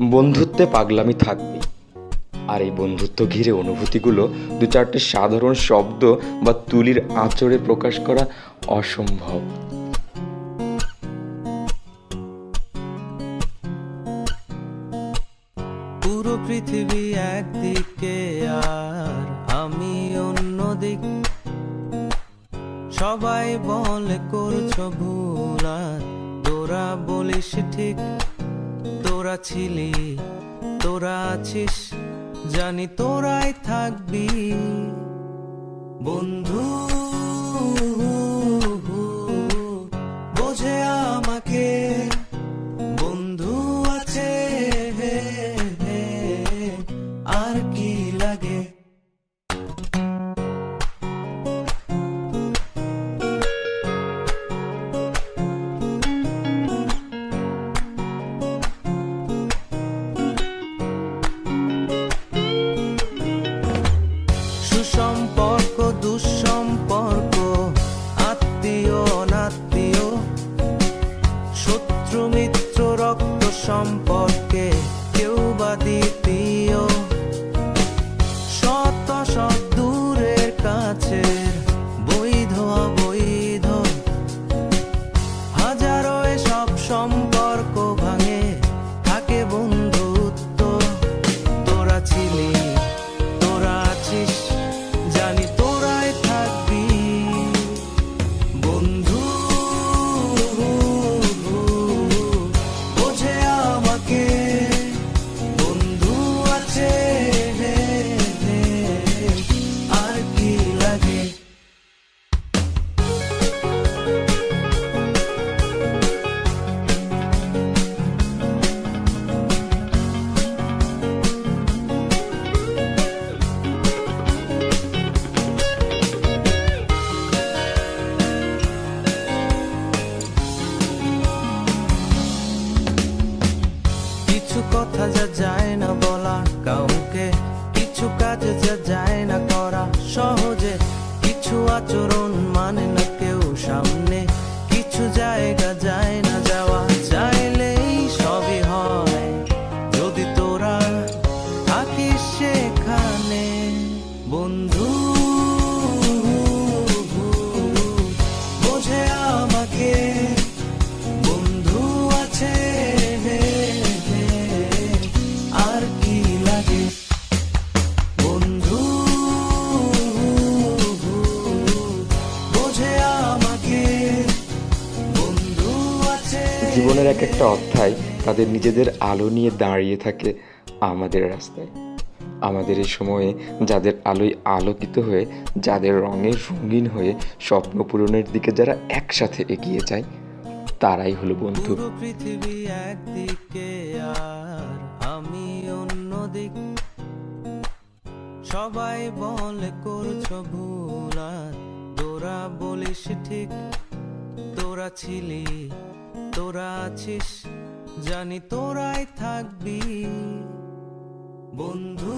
বন্ধুত্বে পাগলামি থাকবে। আর এই বন্ধুত্ব ঘিরে অনুভূতিগুলো দু চারটে সাধারণ শব্দ বা তুলির আঁচড়ে প্রকাশ করা অসম্ভব। পুরো পৃথিবী একদিকে আর আমি অন্যদিক সবাই বলে করছ ভুল আর তোরা বলিস ঠিক। তোরা ছিলি তোরা আছিস জানি তোরাই থাকবি। বন্ধু সম্পর্কে কেউ বা দ্বিতীয় যা যায় না বলা কাউকে। কিছু কাজ যায় না করা সহজে। কিছু আচরণ জীবনের এক একটা অধ্যায় তাদের নিজেদের আলো নিয়ে দাঁড়িয়ে থাকে আমাদের রাস্তায়। আমাদের এই সময়ে যাদের আলোয় আলোকিত হয়ে, যাদের রঙে রঙিন হয়ে স্বপ্ন পূরণের দিকে যারা একসাথে এগিয়ে যায়, তারাই হলো বন্ধু। পৃথিবী একদিকে আর আমি অন্যদিক। সবাই বলে করছ ভুল আর তোরা বলিস ঠিক। তোরা ছিলি তোরা আছিস জানি তোরাই থাকবি। বন্ধু